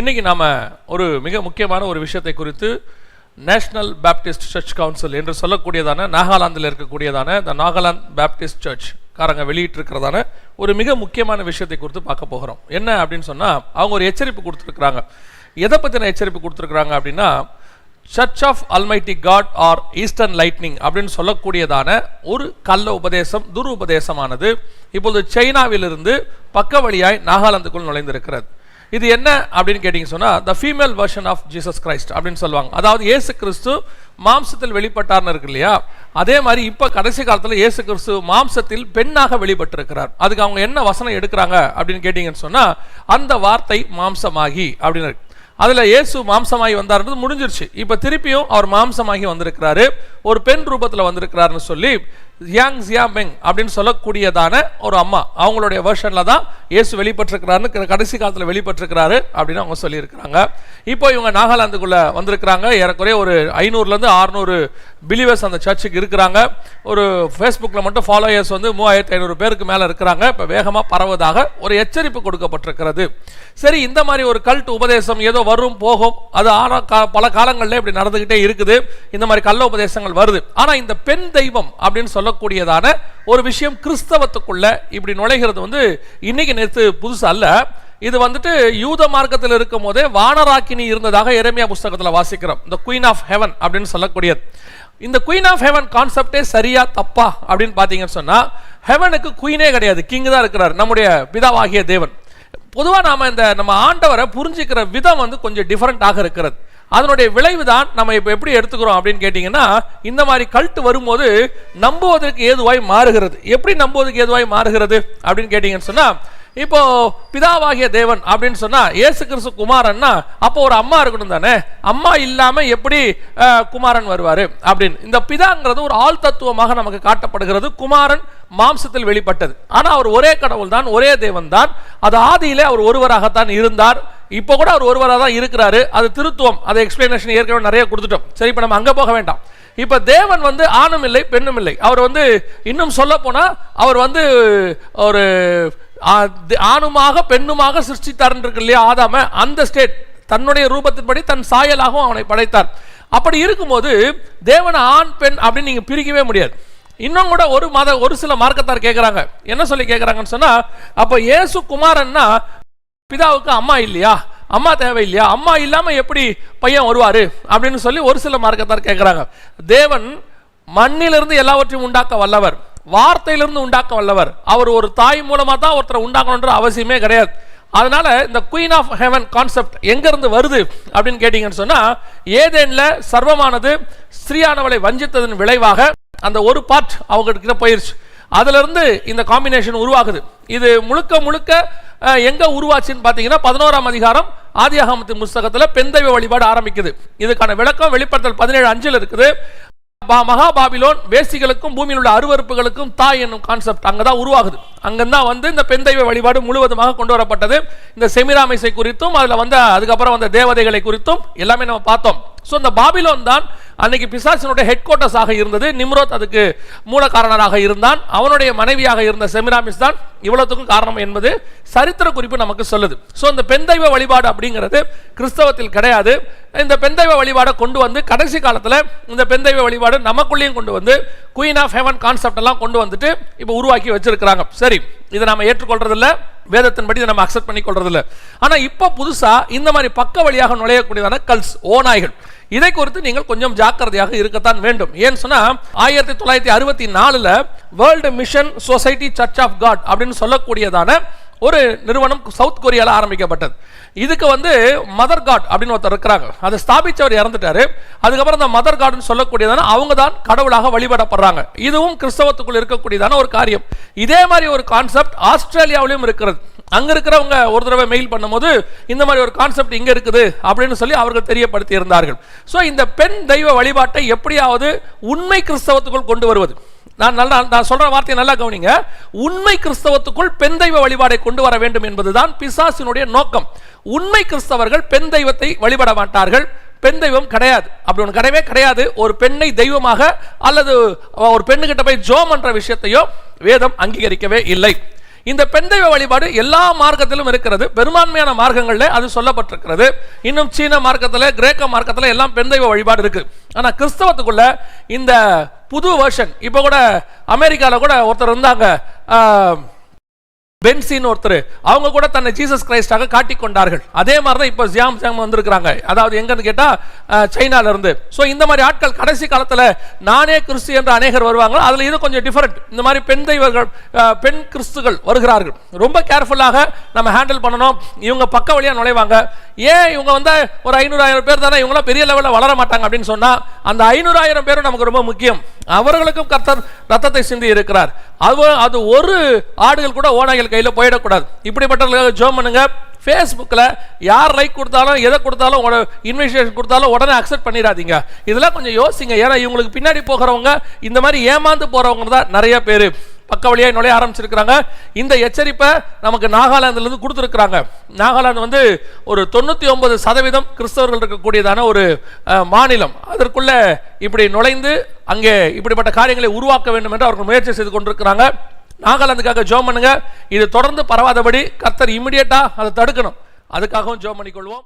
இன்றைக்கி நாம் ஒரு மிக முக்கியமான ஒரு விஷயத்தை குறித்து நேஷனல் பேப்டிஸ்ட் சர்ச் கவுன்சில் என்று சொல்லக்கூடியதான நாகாலாந்தில் இருக்கக்கூடியதான இந்த நாகாலாந்து பேப்டிஸ்ட் சர்ச் காரங்க வெளியிட்டிருக்கிறதான ஒரு மிக முக்கியமான விஷயத்தை குறித்து பார்க்க போகிறோம். என்ன அப்படின்னு சொன்னால் அவங்க ஒரு எச்சரிப்பு கொடுத்துருக்குறாங்க. எதை பற்றின எச்சரிப்பு கொடுத்துருக்குறாங்க அப்படின்னா church of almighty god or eastern lightning அப்படின்னு சொல்லக்கூடியதான ஒரு கள்ள உபதேசம் துரு உபதேசமானது இப்பொழுது சைனாவிலிருந்து பக்க வழியாய் நாகாலாந்துக்குள் நுழைந்திருக்கிறது. இது என்ன அப்படின்னு கேட்டிங்க சொன்னால் the female version of Jesus Christ அப்படின்னு சொல்லுவாங்க. அதாவது ஏசு கிறிஸ்து மாம்சத்தில் வெளிப்பட்டார்னு இருக்கு இல்லையா? அதே மாதிரி இப்போ கடைசி காலத்தில் ஏசு கிறிஸ்து மாம்சத்தில் பெண்ணாக வெளிப்பட்டிருக்கிறார். அதுக்கு அவங்க என்ன வசனம் எடுக்கிறாங்க அப்படின்னு கேட்டீங்கன்னு சொன்னால் அந்த வார்த்தை மாம்சமாகி அப்படின்னு இருக்கு. இயேசு மாம்சமாகி வந்தாருன்றது முடிஞ்சிருச்சு. இப்போ திருப்பியும் அவர் மாம்சமாகி வந்திருக்கிறாரு. ஒரு பெண் ரூபத்தில் வந்திருக்கிறாருன்னு சொல்லி ஜியாங் ஜியாமெங் அப்படின்னு சொல்லக்கூடியதான ஒரு அம்மா. அவங்களுடைய வேர்ஷனில் தான் இயேசு வெளிப்பட்டிருக்கிறாருன்னு கடைசி காலத்தில் வெளிப்பட்டிருக்கிறாரு அப்படின்னு அவங்க சொல்லியிருக்கிறாங்க. இப்போ இவங்க நாகாலாந்துக்குள்ளே வந்திருக்கிறாங்க. ஏறக்குறைய ஒரு ஐநூறுல இருந்து அறுநூறு பிலிவர்ஸ் அந்த சர்ச்சுக்கு இருக்கிறாங்க. ஒரு ஃபேஸ்புக்கில் மட்டும் ஃபாலோயர்ஸ் வந்து மூவாயிரத்தி ஐநூறு பேருக்கு மேலே இருக்கிறாங்க. இப்போ வேகமாக பரவுவதாக ஒரு எச்சரிப்பு கொடுக்கப்பட்டிருக்கிறது. சரி இந்த மாதிரி ஒரு கல்ட் உபதேசம் ஏதோ வரும் போகும். அது ஆனால் கா- பல காலங்களில் இப்படி நடந்துக்கிட்டே இருக்குது. இந்த மாதிரி கள்ள உபதேசங்கள் வருது. ஆனால் இந்த பெண் தெய்வம் அப்படின்னு சொல்ல சொல்லக்கூடியதான ஒரு விஷயம் கிறிஸ்தவத்துக்குள்ள இப்படி நுழைகிறது வந்து இன்னைக்கு நேற்று புதுசு அல்ல. இது வந்துட்டு யூத மார்க்கத்தில் இருக்கும் போதே வானராக்கினி இருந்ததாக எரேமியா புஸ்தகத்தில் வாசிக்கிறோம். இந்த குயின் ஆஃப் ஹெவன் அப்படின்னு சொல்லக்கூடியது. இந்த குயின் ஆஃப் ஹெவன் கான்செப்டே சரியா தப்பா அப்படின்னு பார்த்தீங்கன்னு சொன்னா ஹெவனுக்கு குயினே கிடையாது. கிங் தான் இருக்கிறார் நம்முடைய பிதாவாகிய தேவன். பொதுவாக நாம இந்த நம்ம ஆண்டவரை புரிஞ்சுக்கிற விதம் வந்து கொஞ்சம் டிஃப்ரெண்ட்டாக இருக்கிறது. அதனுடைய விளைவு தான் நம்ம இப்போ எப்படி எடுத்துக்கிறோம் அப்படின்னு கேட்டிங்கன்னா இந்த மாதிரி கல்ட்டு வரும்போது நம்புவதற்கு ஏதுவாய் மாறுகிறது. எப்படி நம்புவதற்கு ஏதுவாய் மாறுகிறது அப்படின்னு கேட்டிங்கன்னு சொன்னால் இப்போ பிதாவாகிய தேவன் அப்படின்னு சொன்னா ஏசு கிறிஸ்து குமாரன்னா அப்போ ஒரு அம்மா இருக்கணும் தானே? அம்மா இல்லாம எப்படி குமாரன் வருவாரு? அப்படின்னு. இந்த பிதாங்கிறது ஒரு ஆள் தத்துவமாக நமக்கு காட்டப்படுகிறது. குமாரன் மாம்சத்தில் வெளிப்பட்டது. ஆனா அவர் ஒரே கடவுள் தான் ஒரே தேவன் தான் அது ஆதியிலே அவர் ஒருவராகத்தான் இருந்தார். இப்போ கூட அவர் ஒருவராக தான் இருக்கிறாரு. அது திருத்துவம். அது எக்ஸ்பிளனேஷன் ஏற்கனவே நிறைய கொடுத்துட்டோம். சரி இப்போ நம்ம அங்கே போக வேண்டாம். இப்போ தேவன் வந்து ஆணும் இல்லை பெண்ணும் இல்லை. அவர் வந்து இன்னும் சொல்ல போனால் அவர் வந்து ஒரு ஆணுமாக பெண்ணுமாக சிருஷ்டித்தார் இருக்கு இல்லையா ஆதாம அந்த ஸ்டேட் தன்னுடைய ரூபத்தின்படி தன் சாயலாகவும் அவனை படைத்தார். அப்படி இருக்கும்போது தேவனை ஆண் பெண் அப்படின்னு நீங்கள் பிரிக்கவே முடியாது. இன்னும் கூட ஒரு மத ஒரு சில மார்க்கத்தார் கேட்குறாங்க என்ன சொல்லி கேட்குறாங்கன்னு சொன்னால் அப்போ இயேசு குமாரன்னா பிதாவுக்கு அம்மா இல்லையா? அம்மா தேவை இல்லையா அம்மா இல்லாமல் எப்படி பையன் வருவார்? அப்படின்னு சொல்லி ஒரு சில மார்க்கத்தார் கேட்குறாங்க தேவன் மண்ணிலிருந்து எல்லாவற்றையும் உண்டாக்க வல்லவர். வார்த்தையிலிருந்து உண்டாக்க வல்லவர். அவர் ஒரு தாய் மூலமாக தான் ஒருத்தரை உண்டாக்கணுன்ற அவசியமே கிடையாது. அதனால இந்த குயின் ஆஃப் ஹெவன் கான்செப்ட் எங்கேருந்து வருது அப்படின்னு கேட்டிங்கன்னு சொன்னால் ஏதேனில் சர்வமானது ஸ்ரீயானவளை வஞ்சித்ததன் விளைவாக அந்த ஒரு பார்ட் அவங்க கிட்ட போயிருச்சு. அதுலேருந்து இந்த காம்பினேஷன் உருவாகுது. இது முழுக்க முழுக்க எங்க உருவாச்சுன்னு பார்த்தீங்கன்னா பதினோராம் அதிகாரம் ஆதியாகமத்தின் புஸ்தகத்தில் பெண் தெய்வ வழிபாடு ஆரம்பிக்குது. இதுக்கான விளக்கம் வெளிப்படுத்தல் பதினேழு அஞ்சில் இருக்குது. பா- மகாபாபிலோன் வேசிகளுக்கும் பூமியில் உள்ள அருவருப்புகளுக்கும் தாய் என்னும் கான்செப்ட் அங்கே தான் உருவாகுது. அங்கதான் வந்து இந்த பெண் தெய்வ வழிபாடு முழுவதுமாக கொண்டு வரப்பட்டது. இந்த செமிராமிசை குறித்தும் அதில் வந்த அதுக்கப்புறம் வந்த தேவதைகளை குறித்தும் எல்லாமே நம்ம பார்த்தோம். ஸோ இந்த பாபிலோன் தான் அன்னைக்கு பிசாசினுடைய ஹெட் குவார்ட்டர்ஸாக இருந்தது. நிம்ரோத் அதுக்கு மூலக்காரணராக இருந்தான். அவனுடைய மனைவியாக இருந்த செமிராமிஸ் தான் இவ்வளோத்துக்கும் காரணம் என்பது சரித்திர குறிப்பு நமக்கு சொல்லுது. ஸோ இந்த பெண் தெய்வ வழிபாடு அப்படிங்கிறது கிறிஸ்தவத்தில் கிடையாது. இந்த பெண் வழிபாடை கொண்டு வந்து கடைசி காலத்தில் இந்த பெண் வழிபாடு நமக்குள்ளேயும் கொண்டு வந்து குயின் ஆஃப் ஹெவன் கான்செப்ட் எல்லாம் கொண்டு வந்துட்டு இப்போ உருவாக்கி வச்சிருக்கிறாங்க. சரி இதை நம்ம ஏற்றுக்கொள்றதில்ல. வேதத்தின்படி இதை நம்ம அக்செப்ட் பண்ணி ஆனால் இப்போ புதுசாக இந்த மாதிரி பக்க வழியாக நுழையக்கூடியதான கல்ஸ் ஓநாய்கள். இதை குறித்து நீங்கள் கொஞ்சம் ஜாக்கிரதையாக இருக்கத்தான் வேண்டும். ஏன்னு சொன்னால் ஆயிரத்தி தொள்ளாயிரத்தி அறுபத்தி நாலில் world mission society church of god அப்படின்னு சொல்லக்கூடியதான ஒரு நிறுவனம் சவுத் கொரியால ஆரம்பிக்கப்பட்டது. இதுக்கு வந்து மதர் காட் அப்படின்னு ஒருத்தர் இருக்கிறாங்க. அதை ஸ்தாபிச்சவர் இறந்துட்டாரு. அதுக்கப்புறம் அந்த மதர் காட்னு சொல்லக்கூடியதான அவங்க தான் கடவுளாக வழிபடப்படுறாங்க. இதுவும் கிறிஸ்தவத்துக்குள் இருக்கக்கூடியதான ஒரு காரியம். இதே மாதிரி ஒரு கான்செப்ட் ஆஸ்திரேலியாவிலும் இருக்கிறது. அங்கே இருக்கிறவங்க ஒரு தடவை மெயில் பண்ணும்போது இந்த மாதிரி ஒரு கான்செப்ட் இங்கே இருக்குது அப்படின்னு சொல்லி அவர்கள் தெரியப்படுத்தி இருந்தார்கள். ஸோ இந்த பெண் தெய்வ வழிபாட்டை எப்படியாவது உண்மை கிறிஸ்தவத்துக்குள் கொண்டு வருவது. நான் நல்லா நான் சொல்ற வார்த்தையை நல்லா கவனிங்க. உண்மை கிறிஸ்தவத்துக்குள் பெண் தெய்வ வழிபாடை கொண்டு வர வேண்டும் என்பதுதான் பிசாசினுடைய நோக்கம். உண்மை கிறிஸ்தவர்கள் பெண் தெய்வத்தை வழிபட மாட்டார்கள். பெண் தெய்வம் கிடையாது. அப்படி ஒன்று கிடையவே கிடையாது. ஒரு பெண்ணை தெய்வமாக அல்லது ஒரு பெண்ணுகிட்ட போய் ஜோம் என்ற விஷயத்தையோ வேதம் அங்கீகரிக்கவே இல்லை. இந்த பெண் தெய்வ வழிபாடு எல்லா மார்க்கத்திலும் இருக்கிறது. பெரும்பான்மையான மார்க்கங்களில் அது சொல்லப்பட்டிருக்கிறது. இன்னும் சீன மார்க்கத்தில் கிரேக்க மார்க்கத்தில் எல்லாம் பெண் தெய்வ வழிபாடு இருக்கு. ஆனால் கிறிஸ்தவத்துக்குள்ள இந்த புது வெர்ஷன் இப்போ கூட அமெரிக்காவில் கூட ஒருத்தர் இருந்தாங்க பென்சின் பென்சின்னு ஒருத்தர் அவங்க கூட தன்னை ஜீசஸ் கிரைஸ்டாக காட்டிக் கொண்டார்கள். அதே மாதிரி தான் இப்போ ஜியாம் ஜாம் வந்திருக்கிறாங்க. அதாவது எங்கன்னு கேட்டால் அஹ், சைனால இருந்து ஸோ இந்த மாதிரி ஆட்கள் கடைசி காலத்தில் நானே கிறிஸ்து என்று அநேகர் வருவாங்க அதில் இது கொஞ்சம் டிஃபரெண்ட் இந்த மாதிரி பெண் தெய்வர்கள் பெண் கிறிஸ்துகள் வருகிறார்கள். ரொம்ப கேர்ஃபுல்லாக நம்ம ஹேண்டில் பண்ணணும். இவங்க பக்க வழியாக நுழைவாங்க. ஏன் இவங்க வந்து ஒரு ஐநூறாயிரம் பேர் தானே இவங்களாம் பெரிய லெவலில் வளர மாட்டாங்க அப்படின்னு சொன்னால் அந்த ஐநூறாயிரம் பேரும் நமக்கு ரொம்ப முக்கியம். அவர்களுக்கும் கர்த்தர் ரத்தத்தை சிந்தி இருக்கிறார். அது அது ஒரு ஆடுகள் கூட ஓனாய்கள் கையில் போயிடக்கூடாது. இப்படிப்பட்டவர்களுக்காக ஜோம் பண்ணுங்க. ஃபேஸ்புக்கில் யார் லைக் கொடுத்தாலும் எதை கொடுத்தாலும் இன்விடேஷன் கொடுத்தாலும் உடனே அக்செப்ட் பண்ணிடாதீங்க. இதெல்லாம் கொஞ்சம் யோசிங்க. ஏன்னா இவங்களுக்கு பின்னாடி போகிறவங்க இந்த மாதிரி ஏமாந்து போகிறவங்க தான் நிறைய பேர். பக்க வழியாக நுழைய ஆரம்பிச்சிருக்கிறாங்க. இந்த எச்சரிப்பை நமக்கு நாகாலாந்துலேருந்து கொடுத்துருக்குறாங்க. நாகாலாந்து வந்து ஒரு தொண்ணூற்றி ஒன்பது சதவீதம் கிறிஸ்தவர்கள் இருக்கக்கூடியதான ஒரு மாநிலம். அதற்குள்ளே இப்படி நுழைந்து அங்கே இப்படிப்பட்ட காரியங்களை உருவாக்க வேண்டும் என்று அவர்கள் முயற்சி செய்து கொண்டிருக்கிறாங்க. நாகாலாந்துக்காக ஜோம் பண்ணுங்க. இது தொடர்ந்து பரவாதபடி கர்த்தர் இமிடியேட்டா அதை தடுக்கணும். அதுக்காகவும் ஜோம் பண்ணிக்கொள்வோம்.